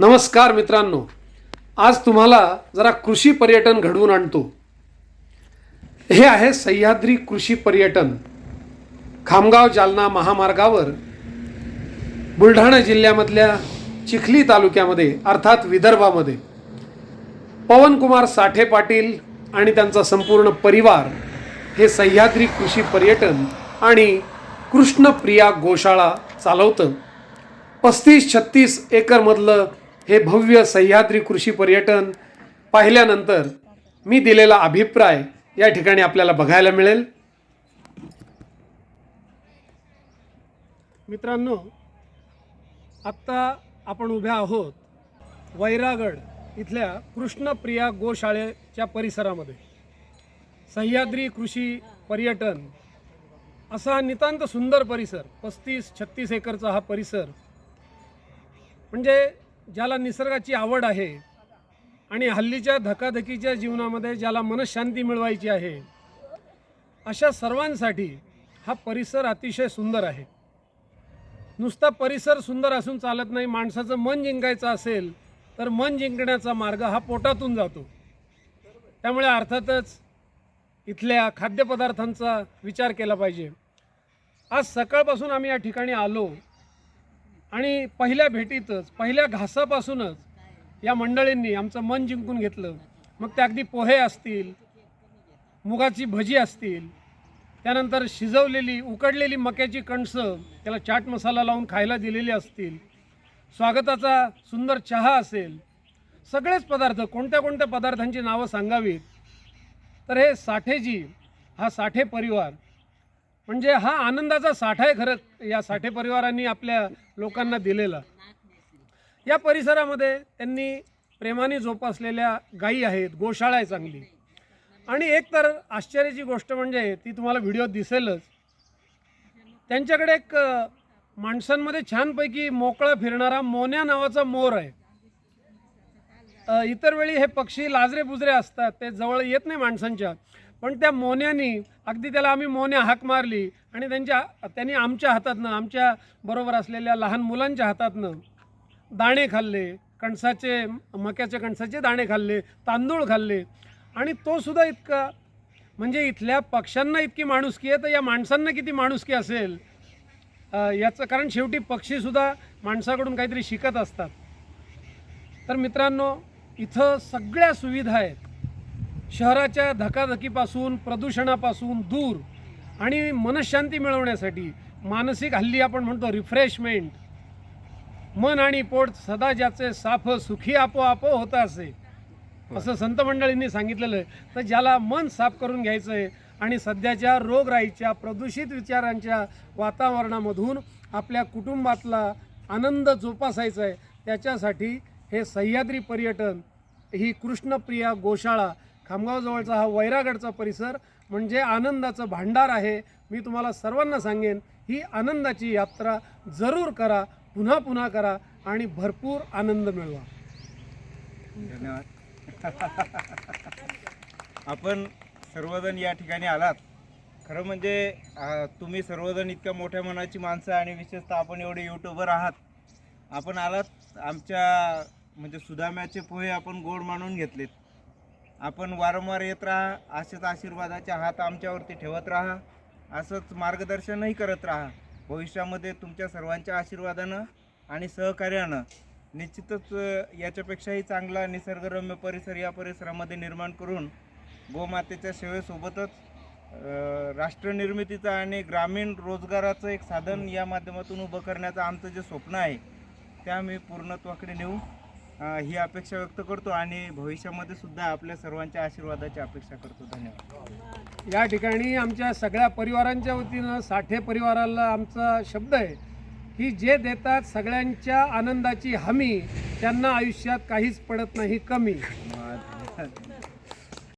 नमस्कार मित्रांनो. आज तुम्हाला जरा कृषी पर्यटन घडवून आणतो. हे आहे सह्याद्री कृषी पर्यटन. खामगाव जालना महामार्गावर बुलढाणा जिल्ह्यामधल्या चिखली तालुक्यामध्ये अर्थात विदर्भामध्ये पवनकुमार साठे पाटील आणि त्यांचा संपूर्ण परिवार हे सह्याद्री कृषी पर्यटन आणि कृष्णप्रिया गोशाळा चालवतं. पस्तीस छत्तीस एकरमधलं हे भव्य सह्याद्री कृषी पर्यटन पाहिल्यानंतर मी दिलेला अभिप्राय या ठिकाणी आपल्याला बघायला मिळेल. मित्रांनो आत्ता आपण उभ्या आहोत वैरागड इथल्या कृष्णप्रिया गोशाळेच्या परिसरामध्ये. सह्याद्री कृषी पर्यटन असा हा नितांत सुंदर परिसर पस्तीस छत्तीस एकरचा हा परिसर. म्हणजे ज्याला निसर्गाची आवड आहे आणि हल्लीच्या धकाधकीच्या जीवनामध्ये ज्याला मनशांती मिळवायची आहे अशा सर्वांसाठी हा परिसर अतिशय सुंदर आहे. नुसता परिसर सुंदर असून चालत नाही माणसाचं मन जिंकायचं असेल तर मन जिंकण्याचा मार्ग हा पोटातून जातो. त्यामुळे अर्थातच इथल्या खाद्यपदार्थांचा विचार केला पाहिजे. आज सकाळपासून आम्ही या ठिकाणी आलो. आणि पहिल्या भेटीतच पहिल्या घासापासूनच या मंडळींनी आमचं मन जिंकून घेतलं. मग ते अगदी पोहे असतील मुगाची भजी असतील त्यानंतर शिजवलेली उकडलेली मक्याची कणसं त्याला चाट मसाला लावून खायला दिलेली असतील स्वागताचा सुंदर चहा असेल सगळेच पदार्थ कोणत्या कोणत्या पदार्थांची नावं सांगावीत? तर हे साठेजी हा साठे परिवार म्हणजे हा आनंदाचा साठा आहे खरंच या साठे परिवारांनी आपल्या लोकांना दिलेला. या परिसरामध्ये त्यांनी प्रेमाने जोपासलेल्या गायी आहेत गोशाळा आहे चांगली. आणि एक तर आश्चर्याची गोष्ट म्हणजे ती तुम्हाला व्हिडिओ दिसेलच. त्यांच्याकडे एक माणसांमध्ये छानपैकी मोकळा फिरणारा मोन्या नावाचा मोर आहे. इतर वेळी हे पक्षी लाजरे बुजरे असतात ते जवळ येत नाही माणसांच्या. पण त्या मोन्यानी अगदी त्याला आम्ही मोन्या हाक मारली आणि त्यांच्या त्यांनी आमच्या हातातनं आमच्या बरोबर असलेल्या लहान मुलांच्या हातातनं दाणे खाल्ले कणसाचे मक्याच्या कणसाचे दाणे खाल्ले तांदूळ खाल्ले. आणि तो सुद्धा इतका म्हणजे इथल्या पक्ष्यांना इतकी माणुसकी आहे तर या माणसांना किती माणुसकी असेल? याचं कारण शेवटी पक्षीसुद्धा माणसाकडून काहीतरी शिकत असतात. तर मित्रांनो इथं सगळ्या सुविधा आहेत. शहराच्या धकाधकीपासून प्रदूषणापासून दूर आणि मनशांती मिळवण्यासाठी मानसिक हल्ली आपण म्हणतो रिफ्रेशमेंट. मन आणि पोट सदा ज्याचे साफ सुखी आपोआप होत असे असं संत मंडळींनी सांगितलेलं आहे. तर ज्याला मन साफ करून घ्यायचं आहे आणि सध्याच्या रोगराईच्या प्रदूषित विचारांच्या वातावरणामधून आपल्या कुटुंबातला आनंद जोपासायचा आहे त्याच्यासाठी हे सह्याद्री पर्यटन ही कृष्णप्रिया गोशाळा खामगावजवळचा हा वैरागडचा परिसर म्हणजे आनंदाचं भांडार आहे. मी तुम्हाला सर्वांना सांगेन ही आनंदाची यात्रा जरूर करा पुन्हा पुन्हा करा आणि भरपूर आनंद मिळवा. धन्यवाद. आपण सर्वजण या ठिकाणी आलात. खरं म्हणजे तुम्ही सर्वजण इतक्या मोठ्या मनाची माणसं आणि विशेषतः आपण एवढे यूट्यूबर आहात. आपण आलात आमच्या म्हणजे सुदाम्याचे पोहे आपण गोड मानून घेतलेत. आपण वारंवार येत राहा असेच आशीर्वादाचे हात आमच्यावरती ठेवत राहा असंच मार्गदर्शनही करत राहा. भविष्यामध्ये तुमच्या सर्वांच्या आशीर्वादानं आणि सहकार्यानं निश्चितच याच्यापेक्षाही चांगला निसर्गरम्य परिसर या परिसरामध्ये निर्माण करून गोमातेच्या सेवेसोबतच राष्ट्रनिर्मितीचं आणि ग्रामीण रोजगाराचं एक साधन या माध्यमातून उभं करण्याचं आमचं जे स्वप्न आहे ते आम्ही पूर्णत्वाकडे नेऊ. ही अपेक्षा व्यक्त करतो आणि भविष्यामध्ये सुद्धा आपल्या सर्वांच्या आशीर्वादाची अपेक्षा करतो. धन्यवाद. या ठिकाणी आमच्या सगळ्या परिवारांच्या वतीनं साठे परिवाराला आमचा शब्द आहे की जे देतात सगळ्यांच्या आनंदाची हमी त्यांना आयुष्यात काहीच पडत नाही कमी.